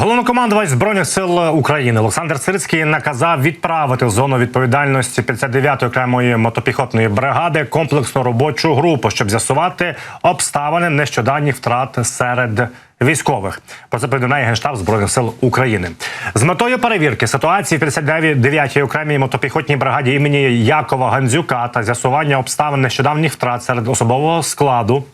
Головнокомандувач збройних сил України Олександр Сирський наказав відправити в зону відповідальності 59-ї окремої мотопіхотної бригади комплексну робочу групу, щоб з'ясувати обставини нещодавніх втрат серед військових. Про це повідомляє генштаб збройних сил України. З метою перевірки ситуації в 59-й окремій мотопіхотній бригаді імені Якова Гандзюка та з'ясування обставин нещодавніх втрат серед особового складу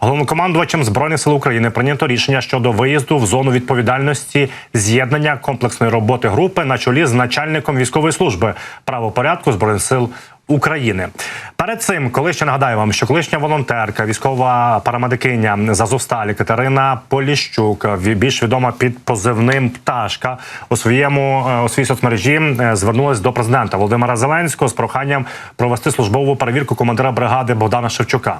головнокомандувачем збройних сил України прийнято рішення щодо виїзду в зону відповідальності з'єднання комплексної роботи групи на чолі з начальником військової служби правопорядку збройних сил. України перед цим, коли ще нагадаю вам, що колишня волонтерка, військова парамедикиня з Азовсталі Катерина Поліщук, більш відома під позивним Пташка, у своєму е, у своїй соцмережі е, звернулась до президента Володимира Зеленського з проханням провести службову перевірку командира бригади Богдана Шевчука.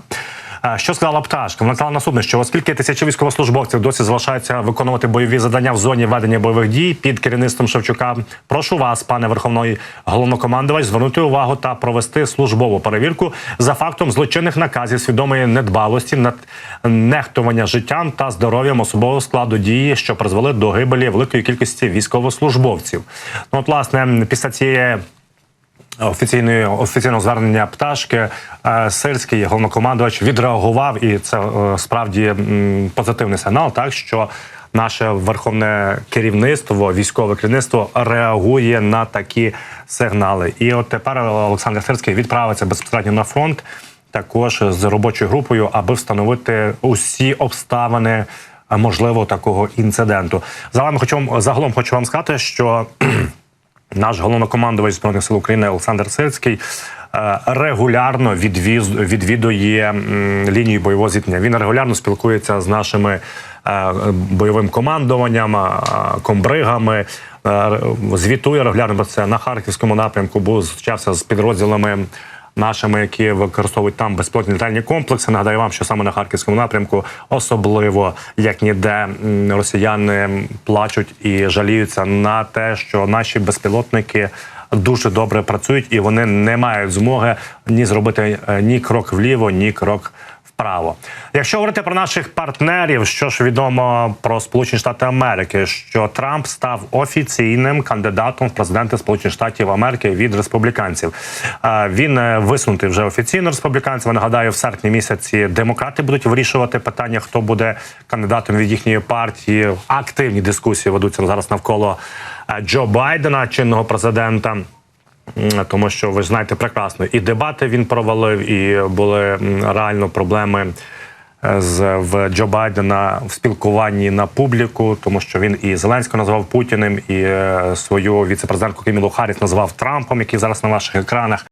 Що сказала пташка? Вона сказала наступне, що оскільки тисячі військовослужбовців досі залишаються виконувати бойові завдання в зоні ведення бойових дій під керівництвом Шевчука, прошу вас, пане Верховний головнокомандувач, звернути увагу та провести службову перевірку за фактом злочинних наказів свідомої недбалості, над нехтування життям та здоров'ям особового складу дії, що призвели до гибелі великої кількості військовослужбовців. Ну, от, власне, після цієї офіційної офіційного звернення пташки е, сирський головнокомандувач відреагував, і це е, справді позитивний сигнал, так що. Наше верховне керівництво, військове керівництво реагує на такі сигнали. І от тепер Олександр Сирський відправиться безпосередньо на фронт, також з робочою групою, аби встановити усі обставини е, можливо такого інциденту. Загалом хочу загалом хочу вам сказати, що наш головнокомандувач збройних сил України Олександр Сирський е, регулярно відвіз, відвідує лінію бойового зіткнення. Він регулярно спілкується з нашими е, бойовим командуванням, е, комбригами. Звітує регулярно про це на харківському напрямку, Був зустрічався з підрозділами. Нашими, які використовують там безпілотні літальні комплекси, нагадаю вам, що саме на харківському напрямку, особливо як ніде росіяни плачуть і жаліються на те, що наші безпілотники дуже добре працюють, і вони не мають змоги ні зробити е, ні крок вліво, ні крок вправо. Якщо говорити про наших партнерів, що ж відомо про Сполучені Штати Америки, що Трамп став офіційним кандидатом в президенти Сполучених Штатів Америки від республіканців. Е, Він е, висунутий вже офіційно республіканців. Нагадаю, в серпні місяці демократи будуть вирішувати питання, хто буде кандидатом від їхньої партії. Активні дискусії ведуться зараз навколо е, Джо Байдена, чинного президента. Тому що ви знаєте прекрасно, і дебати він провалив, і були реально проблеми е, з в Джо Байдена в спілкуванні на публіку, тому що він і Зеленського назвав Путіним, і е, свою віцепрезидентку Кімілу Харріс назвав Трампом, який зараз на ваших екранах.